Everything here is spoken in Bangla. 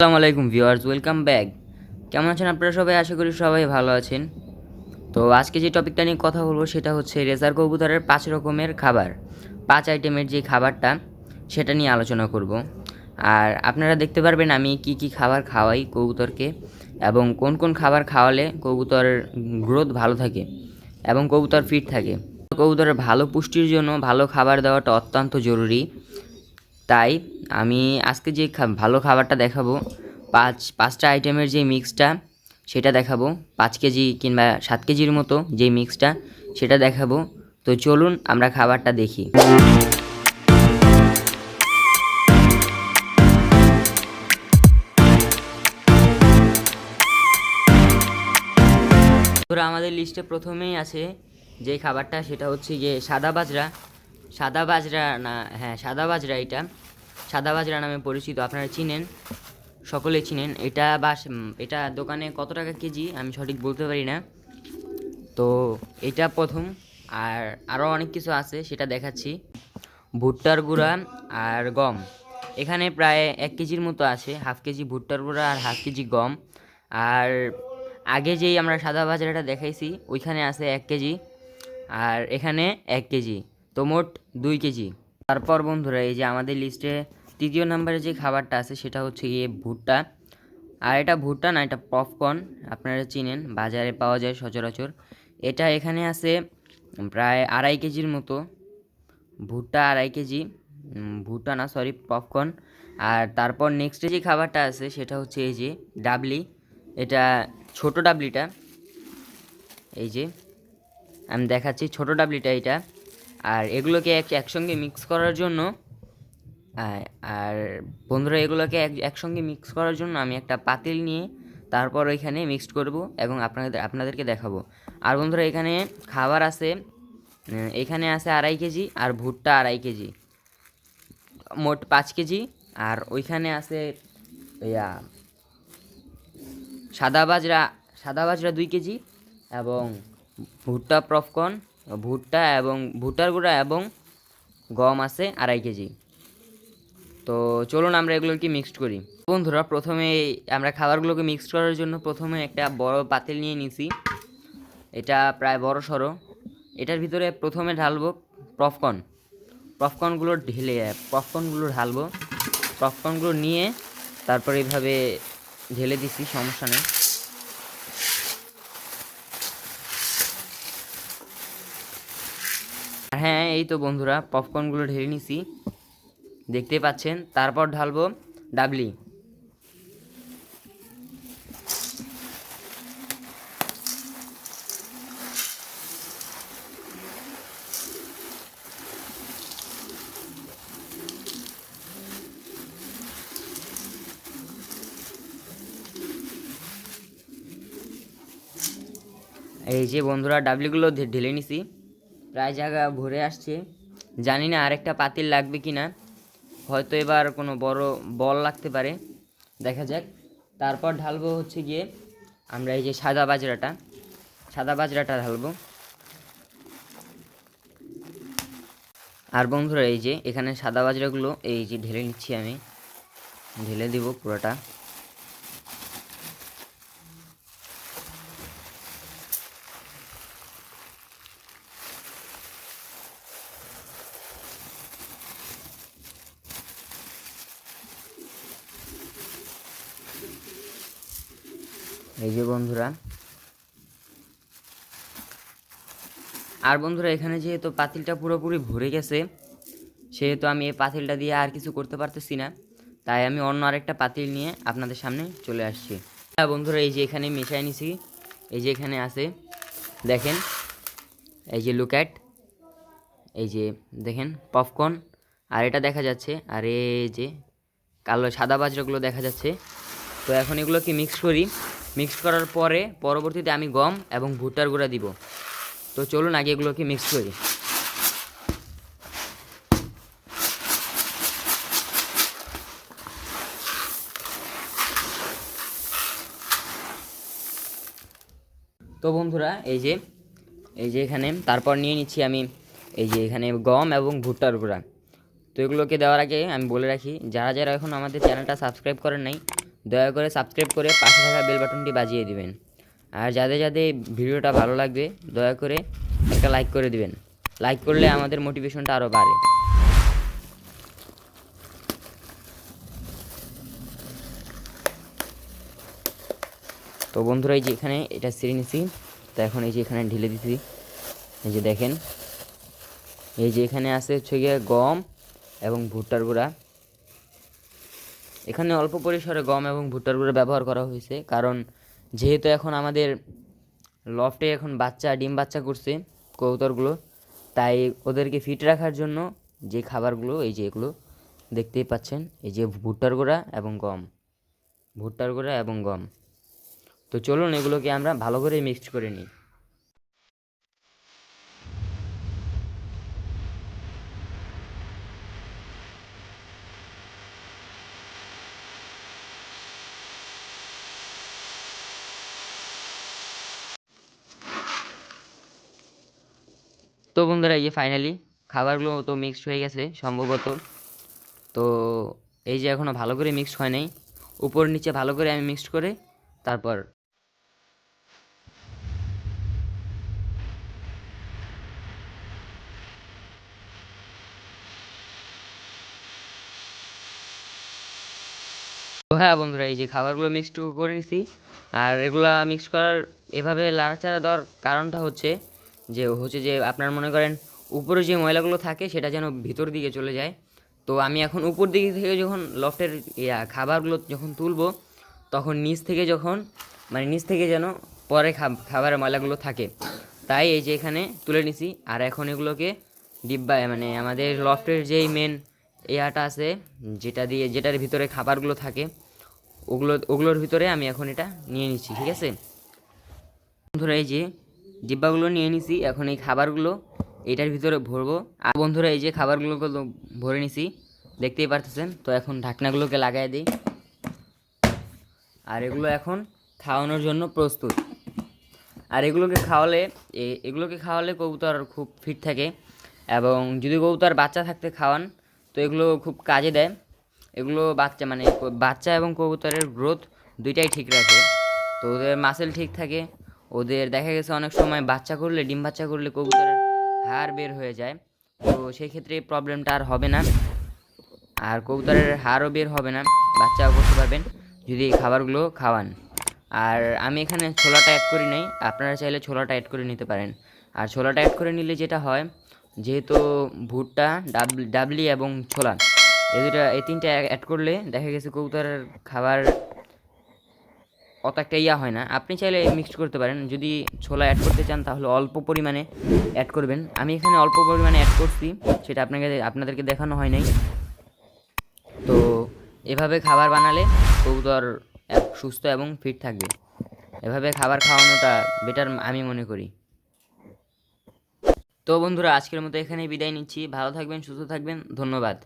আসসালামু আলাইকুম ভিউয়ার্স, ওয়েলকাম ব্যাক। কেমন আছেন আপনারা সবাই? আশা করি সবাই ভালো আছেন। তো আজকে যে টপিকটা নিয়ে কথা বলব সেটা হচ্ছে রেজার কবুতরের পাঁচ রকমের খাবার। পাঁচ আইটেমের যে খাবারটা, সেটা নিয়ে আলোচনা করব। আর আপনারা দেখতে পারবেন আমি কি কি খাবার খাওয়াই কবুতরকে এবং কোন কোন খাবার খাওয়ালে কবুতরের গ্রোথ ভালো থাকে এবং কবুতর ফিট থাকে। কবুতরের ভালো পুষ্টির জন্য ভালো খাবার দেওয়াটা অত্যন্ত জরুরি। তাই আমি আজকে যে ভালো খাবারটা দেখাবো, পাঁচ, পাঁচটা আইটেমের যে মিক্সটা সেটা দেখাবো। পাঁচ কেজি কিংবা সাত কেজির মতো যে মিক্সটা সেটা দেখাবো। তো চলুন আমরা খাবারটা দেখি। ধরো আমাদের লিস্টে প্রথমেই আছে যে খাবারটা, সেটা হচ্ছে গিয়ে সাদা বাজরা। সাদা বাজরা না হ্যাঁ সাদা বাজরা এটা। সাদা বাজরা নামে পরিচিত, আপনারা চিনেন, সকলে চিনেন। এটা বাস এটা দোকানে কত টাকা কেজি? আমি সঠিক বলতে পারি না। তো এটা প্রথম, আর আরও অনেক কিছু আছে, সেটা দেখাচ্ছি। ভুট্টার গুঁড়া আর গম। এখানে প্রায় এক কেজির মতো আছে, হাফ কেজি ভুট্টার গুঁড়া আর হাফ কেজি গম। আর আগে যেই আমরা সাদা বাজারটা দেখাইছি, ওইখানে আছে এক কেজি। আর এখানে এক কেজি, তো মোট দুই কেজি। তারপর বন্ধুরা এই যে আমাদের লিস্টে তৃতীয় নাম্বারে যে খাবারটা আছে সেটা হচ্ছে গিয়ে ভুট্টা। আর এটা ভুট্টা না, এটা পপকর্ন আপনারা চিনেন, বাজারে পাওয়া যায় সচরাচর। এটা এখানে আছে প্রায় আড়াই কেজির মতো। ভুট্টা আড়াই কেজি ভুট্টা না সরি পপকর্ন আর তারপর নেক্সটে যে খাবারটা আছে সেটা হচ্ছে এই যে ডাবলি। এটা ছোট ডাবলিটা। এই যে, আমি দেখাচ্ছি ছোট ডাবলিটা, এটা। আর এগুলোকে এক একসঙ্গে মিক্স করার জন্য আর বন্ধুরা, এগুলোকে এক একসঙ্গে মিক্স করার জন্য আমি একটা পাতিল নিয়ে তারপর ওইখানে মিক্সড করব এবং আপনাদের, আপনাদেরকে দেখাবো। আর বন্ধুরা, এখানে খাবার আছে এখানে আছে আড়াই কেজি আর ভুট্টা আড়াই কেজি। মোট পাঁচ কেজি, আর ওইখানে আছে ইয়া, সাদা বাজরা সাদা বাজরা দুই কেজি এবং ভুট্টা পপকর্ন ভুট্টা এবং ভুট্টার গুঁড়া এবং গম আছে আড়াই কেজি। তো চলুন আমরা এগুলোকে মিক্সড করি। বন্ধুরা, প্রথমে আমরা খাবারগুলোকে মিক্সড করার জন্য প্রথমে একটা বড় পাতিল নিয়ে নিছি। এটা প্রায় বড় সড়ো। এটার ভিতরে প্রথমে ঢালবো পপকর্ন। পপকর্নগুলো ঢেলে, পপকর্নগুলো ঢালবো। পপকর্নগুলো নিয়ে তারপর এইভাবে ঢেলে দিছি, সমস্যা নেই। হ্যাঁ এই তো বন্ধুরা পপকর্নগুলো ঢেলে নিছি। দেখতে পাচ্ছেন, তারপর ঢালবো ডাবলি। এই যে বন্ধুরা, ডাবলিগুলো ঢেলে নিছি। প্রায় জায়গা ভরে আসছে। জানি না আরেকটা পাতিল লাগবে কি না হয়তো এবার কোনো বড় বল লাগতে পারে। দেখা যাক। তারপর ঢালবো হচ্ছে গিয়ে আমরা এই যে সাদা বাজরাটা। সাদা বাজরাটা ঢালবো। আর বন্ধুরা, এই যে এখানে সাদা বাজরাগুলো, এই যে ঢেলে নিচ্ছি আমি। ঢেলে দিব পুরোটা। এই যে বন্ধুরা। আর বন্ধুরা, এখানে যেহেতু পাতিলটা পুরোপুরি ভরে গেছে, সেহেতু আমি এই পাতিলটা দিয়ে আর কিছু করতে পারতেছি না। তাই আমি অন্য আরেকটা পাতিল নিয়ে আপনাদের সামনে চলে আসছি। হ্যাঁ বন্ধুরা, এই যে এখানে মিশাই নিছি। এই যে এখানে আছে, দেখেন, এই যে লুক্যাট এই যে দেখেন পপকর্ন আর এটা দেখা যাচ্ছে, আর এই যে কালো সাদা বাজরাগুলো দেখা যাচ্ছে। তো এখন এগুলোকে মিক্স করি। মিক্স করার পরে পরবর্তীতে আমি গম এবং ভুট্টার গুঁড়া দিব। তো চলুন আগে এগুলোকে মিক্স করি। তো বন্ধুরা, এই যে এই যে এখানে, তারপর নিয়ে নিচ্ছি আমি এই যে এখানে গম এবং ভুট্টার গুঁড়া। তো এগুলোকে দেওয়ার আগে আমি বলে রাখি, যারা যারা এখন আমাদের চ্যানেলটা সাবস্ক্রাইব করেন নাই দয়া করে সাবস্ক্রাইব করে পাশে থাকা বেল বাটনটি বাজিয়ে দিবেন। আর যাদের যাদের ভিডিওটা ভালো লাগবে, দয়া করে একটা লাইক করে দিবেন। লাইক করলে আমাদের মোটিভেশনটা আরও বাড়ে। তো বন্ধুরা, এই যে এখানে এটা সিঁড়ি নিছি। তো এখন এই যে এখানে ঢেলে দিছি। এই যে দেখেন। এই যে এখানে আছে হচ্ছে গিয়ে গম এবং ভুট্টার গুঁড়া। এখানে অল্প পরিসরে গম এবং ভুট্টার গুঁড়া ব্যবহার করা হয়েছে। কারণ যেহেতু এখন আমাদের লফটে এখন বাচ্চা, ডিম বাচ্চা করছে কবুতরগুলো, তাই ওদেরকে ফিট রাখার জন্য যে খাবারগুলো, এই যে এগুলো দেখতেই পাচ্ছেন, এই যে ভুট্টার গুঁড়া এবং গম, ভুট্টার গুঁড়া এবং গম। তো চলুন এগুলোকে আমরা ভালো করে মিক্সড করে নিই। তো বন্ধুরা, এই যে ফাইনালি খাবারগুলো তো মিক্সড হয়ে গেছে সম্ভবত। তো এই যে এখনও ভালো করে মিক্সড হয় নাই। উপর নিচে ভালো করে আমি মিক্সড করে তারপর তো হ্যাঁ বন্ধুরা, এই যে খাবারগুলো মিক্সড করে নিছি। আর এগুলা মিক্স করার এভাবে লাড়াচাড়া দেওয়ার কারণটা হচ্ছে যে হচ্ছে যে আপনার মনে করেন উপরে যে ময়লাগুলো থাকে সেটা যেন ভিতর দিকে চলে যায়। তো আমি এখন উপর দিকে থেকে যখন লফটের খাবারগুলো যখন তুলবো, তখন নিচ থেকে যখন মানে নিচ থেকে যেন পরে খাব- খাবারের ময়লাগুলো থাকে, তাই এই যে এখানে তুলে নিছি। আর এখন এগুলোকে ডিব্বায় মানে আমাদের লফটের যেই মেন ইয়াটা আছে, যেটা দিয়ে, যেটার ভিতরে খাবারগুলো থাকে, ওগুলো, ওগুলোর ভিতরে আমি এখন এটা নিয়ে নিচ্ছি, ঠিক আছে? বন্ধুরা, এই যে ডিব্বাগুলো নিয়ে নিছি, এখন এই খাবারগুলো এটার ভিতরে ভরবো। আর বন্ধুরা, এই যে খাবারগুলোকে তো ভরে নিছি, দেখতেই পারতেছেন? তো এখন ঢাকনাগুলোকে লাগাই দিই। আর এগুলো এখন খাওয়ানোর জন্য প্রস্তুত। আর এগুলোকে খাওয়ালে এগুলোকে খাওয়ালে কবুতর খুব ফিট থাকে এবং যদি কবুতর বাচ্চা থাকতে খাওয়ান, তো এগুলো খুব কাজে দেয়। এগুলো বাচ্চা মানে বাচ্চা এবং কবুতরের গ্রোথ দুইটাই ঠিক রাখে। তো ওদের মাসেল ঠিক থাকে ওদের দেখা গেছে অনেক সময় বাচ্চা করলে, ডিম বাচ্চা করলে কবুতরের হাড় বের হয়ে যায়। তো সেই ক্ষেত্রে প্রবলেমটা আর হবে না। আর কবুতরের হাড়ও বের হবে না। বাচ্চাও করতে পারবেন। যদি এই খাবারগুলো খাওয়ান। আর আমি এখানে ছোলাটা অ্যাড করি নাই। আপনারা চাইলে ছোলাটা অ্যাড করে নিতে পারেন। আর ছোলাটা অ্যাড করে নিলে যেটা হয়, যেহেতু ভুট্টা, ডাবলি ডাবলি এবং ছোলা, এই দুটা এই তিনটা অ্যাড করলে দেখা গেছে কবুতরের খাবার অত একটা ইয়া হয় না। আপনি চাইলে মিক্সড করতে পারেন। যদি ছোলা অ্যাড করতে চান, তাহলে অল্প পরিমাণে অ্যাড করবেন। আমি এখানে অল্প পরিমাণে অ্যাড করছি, সেটা আপনাকে আপনাদেরকে দেখানো হয় নাই। তো এভাবে খাবার বানালে কবুতর সুস্থ এবং ফিট থাকবে। এভাবে খাবার খাওয়ানোটা বেটার আমি মনে করি। তো বন্ধুরা, আজকের মতো এখানেই বিদায় নিচ্ছি। ভালো থাকবেন, সুস্থ থাকবেন। ধন্যবাদ।